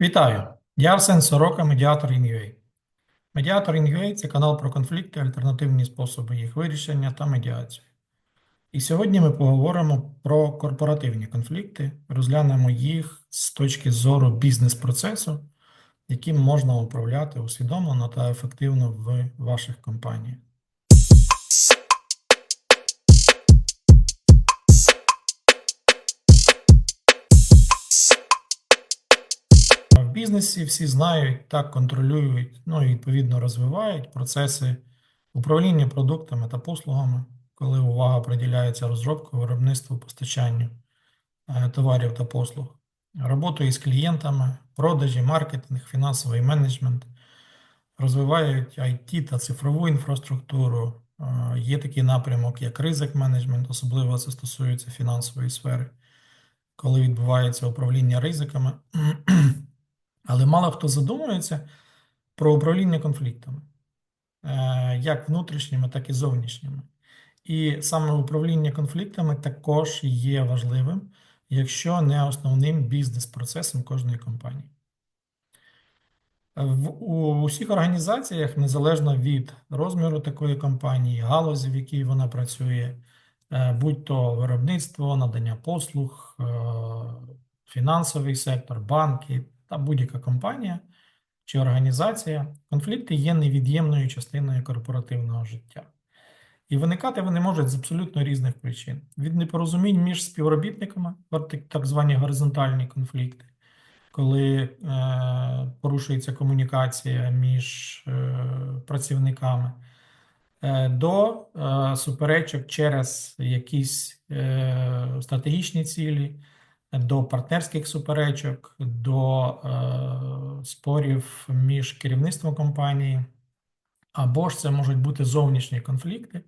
Вітаю! Я Арсен Сорока, медіатор InUA. Медіатор InUA – це канал про конфлікти, альтернативні способи їх вирішення та медіацію. І сьогодні ми поговоримо про корпоративні конфлікти, розглянемо їх з точки зору бізнес-процесу, яким можна управляти усвідомлено та ефективно в ваших компаніях. В бізнесі всі знають та контролюють, ну і відповідно розвивають процеси управління продуктами та послугами, коли увага приділяється розробку, виробництву, постачанню е, товарів та послуг, роботу із клієнтами, продажі, маркетинг, фінансовий менеджмент, розвивають IT та цифрову інфраструктуру. Е, Є такий напрямок, як ризик менеджмент, особливо це стосується фінансової сфери, коли відбувається управління ризиками. Але мало хто задумується про управління конфліктами, е, як внутрішніми, так і зовнішніми. І саме управління конфліктами також є важливим, якщо не основним бізнес-процесом кожної компанії. В усіх організаціях, незалежно від розміру такої компанії, галузі, в якій вона працює, е, будь-то виробництво, надання послуг, е, фінансовий сектор, банки та будь-яка компанія чи організація, конфлікти є невід'ємною частиною корпоративного життя. І виникати вони можуть з абсолютно різних причин: від непорозумінь між співробітниками, так- звані горизонтальні конфлікти, коли е, порушується комунікація між е, працівниками, е, до е, суперечок через якісь е, стратегічні цілі, до партнерських суперечок, до е, спорів між керівництвом компанії, або ж це можуть бути зовнішні конфлікти,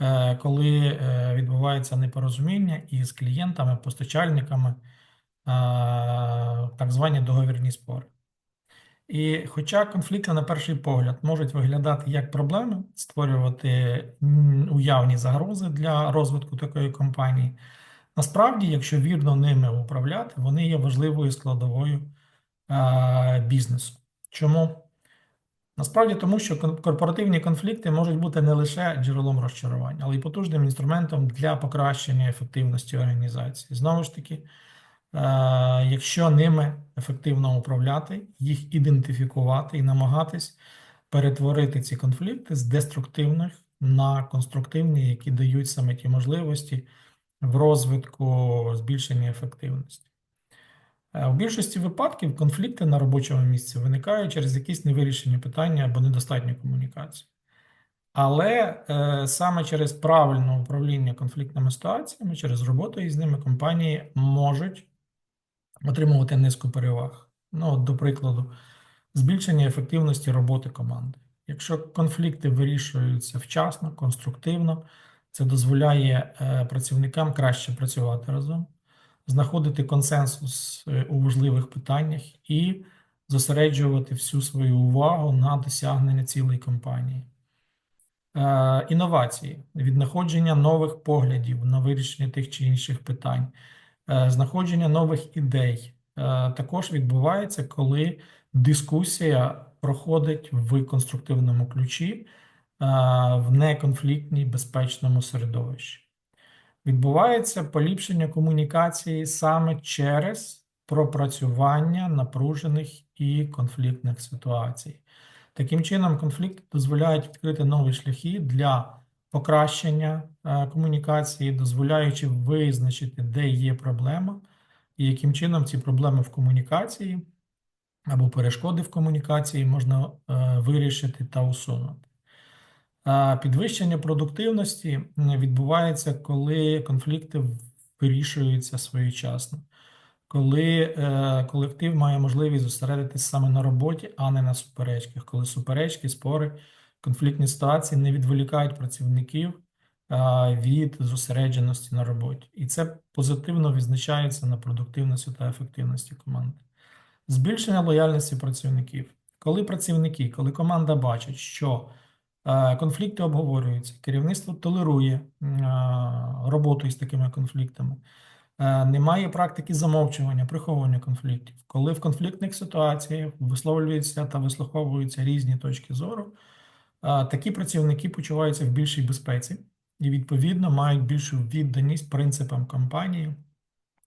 е, коли е, відбувається непорозуміння із клієнтами, постачальниками, е, так звані договірні спори. І хоча конфлікти на перший погляд можуть виглядати як проблеми, створювати уявні загрози для розвитку такої компанії, насправді, якщо вірно ними управляти, вони є важливою складовою е, бізнесу. Чому? Насправді тому, що корпоративні конфлікти можуть бути не лише джерелом розчарувань, але й потужним інструментом для покращення ефективності організації. Знову ж таки, е, якщо ними ефективно управляти, їх ідентифікувати і намагатись перетворити ці конфлікти з деструктивних на конструктивні, які дають саме ті можливості в розвитку збільшення ефективності. Е, У більшості випадків конфлікти на робочому місці виникають через якісь невирішені питання або недостатню комунікацію. Але е, саме через правильне управління конфліктними ситуаціями, через роботу із ними компанії можуть отримувати низку переваг. Ну, от, до прикладу, збільшення ефективності роботи команди. Якщо конфлікти вирішуються вчасно, конструктивно, це дозволяє е, працівникам краще працювати разом, знаходити консенсус е, у важливих питаннях і зосереджувати всю свою увагу на досягнення цілей компанії. Е, Інновації, віднаходження нових поглядів на вирішення тих чи інших питань, знаходження нових ідей. Також відбувається, коли дискусія проходить в конструктивному ключі, в неконфліктній безпечному середовищі. Відбувається поліпшення комунікації саме через пропрацювання напружених і конфліктних ситуацій. Таким чином, конфлікти дозволяють відкрити нові шляхи для покращення е, комунікації, дозволяючи визначити, де є проблема, і яким чином ці проблеми в комунікації або перешкоди в комунікації можна е, вирішити та усунути. Підвищення продуктивності відбувається, коли конфлікти вирішуються своєчасно, коли е, колектив має можливість зосередитися саме на роботі, а не на суперечках, коли суперечки, спори, конфліктні ситуації не відволікають працівників від зосередженості на роботі. І це позитивно відзначається на продуктивності та ефективності команди. Збільшення лояльності працівників. Коли працівники, коли команда бачить, що конфлікти обговорюються, керівництво толерує роботу із такими конфліктами, Е, Немає практики замовчування, приховування конфліктів. Коли в конфліктних ситуаціях висловлюються та вислуховуються різні точки зору, такі працівники почуваються в більшій безпеці і, відповідно, мають більшу відданість принципам компанії,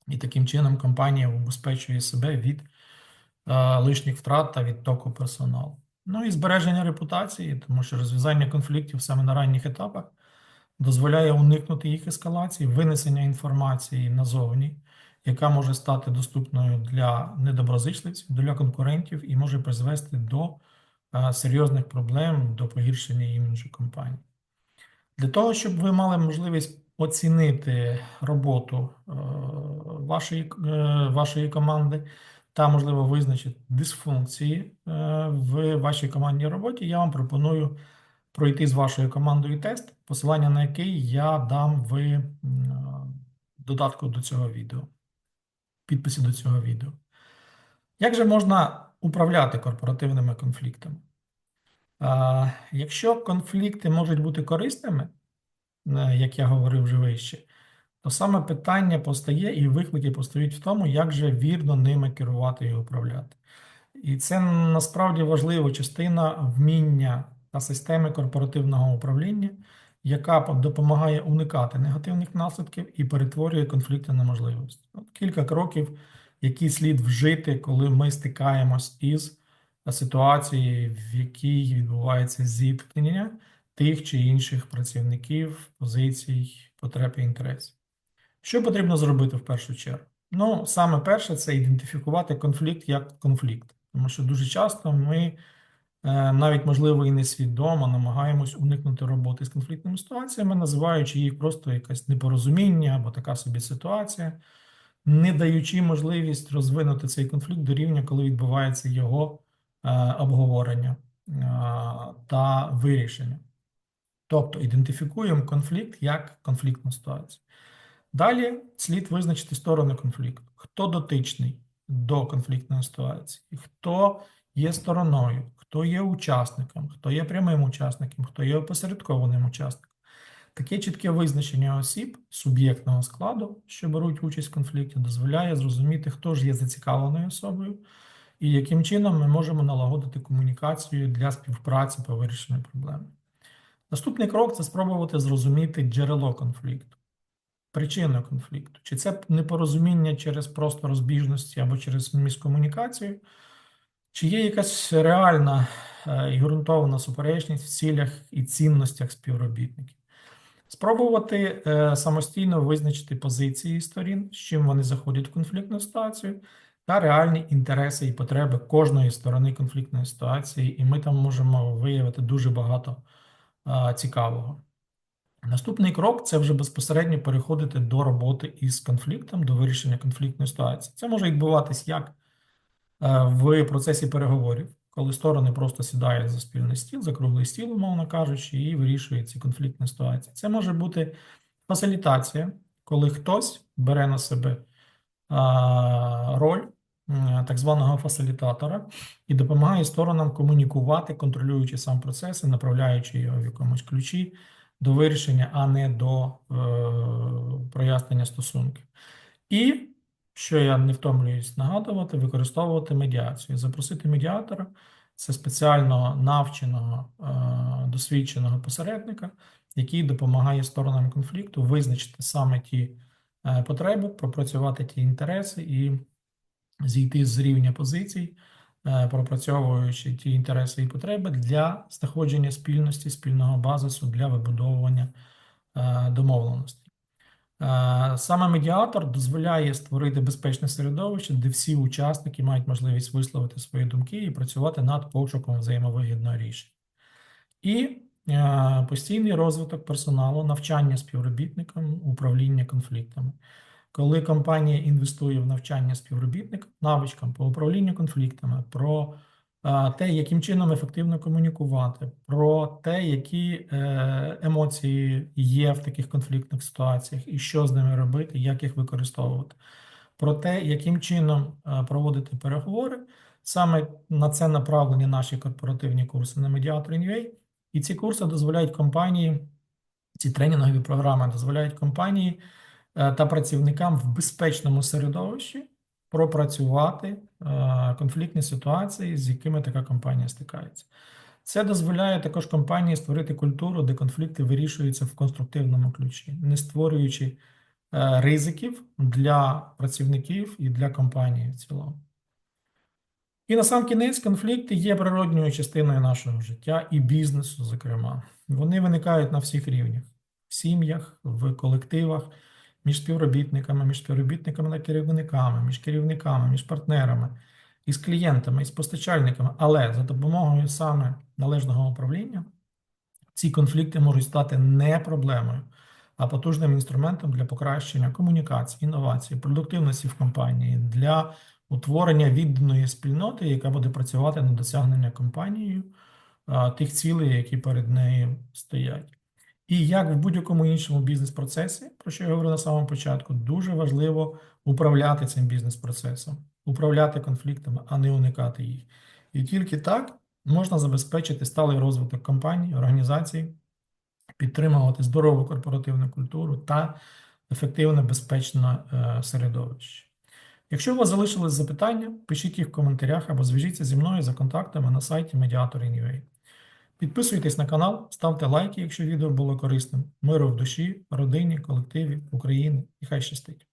і таким чином компанія убезпечує себе від лишніх втрат та відтоку персоналу. Ну і збереження репутації, тому що розв'язання конфліктів саме на ранніх етапах дозволяє уникнути їх ескалації, винесення інформації назовні, яка може стати доступною для недоброзичливців, для конкурентів і може призвести до е, серйозних проблем, до погіршення іміджу компанії. Для того, щоб ви мали можливість оцінити роботу е, вашої, е, вашої команди та, можливо, визначити дисфункції е, в вашій командній роботі, я вам пропоную пройти з вашою командою тест, посилання на який я дам в е, додатку до цього відео, підписі до цього відео. Як же можна управляти корпоративними конфліктами? Якщо конфлікти можуть бути корисними, е, як я говорив вже вище, то саме питання постає і виклики постають в тому, як же вірно ними керувати і управляти. І це насправді важлива частина вміння та системи корпоративного управління, яка допомагає уникати негативних наслідків і перетворює конфлікти на можливість. От кілька кроків, які слід вжити, коли ми стикаємось із ситуацією, в якій відбувається зіткнення тих чи інших працівників, позицій, потреб і інтересів. Що потрібно зробити в першу чергу? Ну, саме перше це ідентифікувати конфлікт як конфлікт, тому що дуже часто ми е, навіть можливо і несвідомо намагаємось уникнути роботи з конфліктними ситуаціями, називаючи їх просто якесь непорозуміння або така собі ситуація, не даючи можливість розвинути цей конфлікт до рівня, коли відбувається його е, обговорення е, та вирішення. Тобто ідентифікуємо конфлікт як конфліктну ситуацію. Далі слід визначити сторони конфлікту. Хто дотичний до конфліктної ситуації, хто є стороною, хто є учасником, хто є прямим учасником, хто є опосередкованим учасником. Таке чітке визначення осіб суб'єктного складу, що беруть участь в конфлікті, дозволяє зрозуміти, хто ж є зацікавленою особою і яким чином ми можемо налагодити комунікацію для співпраці по вирішенню проблеми. Наступний крок це спробувати зрозуміти джерело конфлікту, причину конфлікту. Чи це непорозуміння через просто розбіжності або через міскомунікацію, чи є якась реальна е, і ґрунтована суперечність в цілях і цінностях співробітників. Спробувати е, самостійно визначити позиції сторін, з чим вони заходять в конфліктну ситуацію, та реальні інтереси і потреби кожної сторони конфліктної ситуації, і ми там можемо виявити дуже багато е, цікавого. Наступний крок це вже безпосередньо переходити до роботи із конфліктом, до вирішення конфліктної ситуації. Це може відбуватись як е, в процесі переговорів, коли сторони просто сідають за спільний стіл, за круглий стіл, умовно кажучи, і вирішують ці конфліктні ситуації. Це може бути фасилітація, коли хтось бере на себе роль так званого фасилітатора і допомагає сторонам комунікувати, контролюючи сам процес і направляючи його в якомусь ключі до вирішення, а не до е, прояснення стосунків. І, що я не втомлююсь нагадувати, використовувати медіацію. Запросити медіатора це спеціально навченого, е, досвідченого посередника, який допомагає сторонам конфлікту визначити саме ті е, потреби, пропрацювати ті інтереси і зійти з рівня позицій, пропрацьовуючи ті інтереси і потреби для знаходження спільності, спільного базису для вибудовування е, домовленостей. Е, Саме медіатор дозволяє створити безпечне середовище, де всі учасники мають можливість висловити свої думки і працювати над пошуком взаємовигідного рішення. І е, постійний розвиток персоналу, навчання співробітникам, управління конфліктами. Коли компанія інвестує в навчання співробітникам, навичкам по управлінню конфліктами, про е, те, яким чином ефективно комунікувати, про те, які е, емоції є в таких конфліктних ситуаціях, і що з ними робити, як їх використовувати, про те, яким чином е, проводити переговори. Саме на це направлені наші корпоративні курси на Mediator.NUA. І ці курси дозволяють компанії, ці тренінгові програми дозволяють компанії та працівникам в безпечному середовищі пропрацювати е, конфліктні ситуації, з якими така компанія стикається. Це дозволяє також компанії створити культуру, де конфлікти вирішуються в конструктивному ключі, не створюючи е, ризиків для працівників і для компанії в цілому. І на сам кінець конфлікти є природньою частиною нашого життя і бізнесу, зокрема. Вони виникають на всіх рівнях: в сім'ях, в колективах, між співробітниками, між співробітниками та керівниками, між керівниками, між партнерами, із клієнтами, із постачальниками. Але за допомогою саме належного управління ці конфлікти можуть стати не проблемою, а потужним інструментом для покращення комунікації, інновацій, продуктивності в компанії, для утворення відданої спільноти, яка буде працювати на досягнення компанією тих цілей, які перед нею стоять. І як в будь-якому іншому бізнес-процесі, про що я говорив на самому початку, дуже важливо управляти цим бізнес-процесом, управляти конфліктами, а не уникати їх. І тільки так можна забезпечити сталий розвиток компаній, організацій, підтримувати здорову корпоративну культуру та ефективне безпечне е, середовище. Якщо у вас залишились запитання, пишіть їх в коментарях або зв'яжіться зі мною за контактами на сайті Mediator.in.ua. Підписуйтесь на канал, ставте лайки, якщо відео було корисним. Миру в душі, родині, колективі, Україні і хай щастить!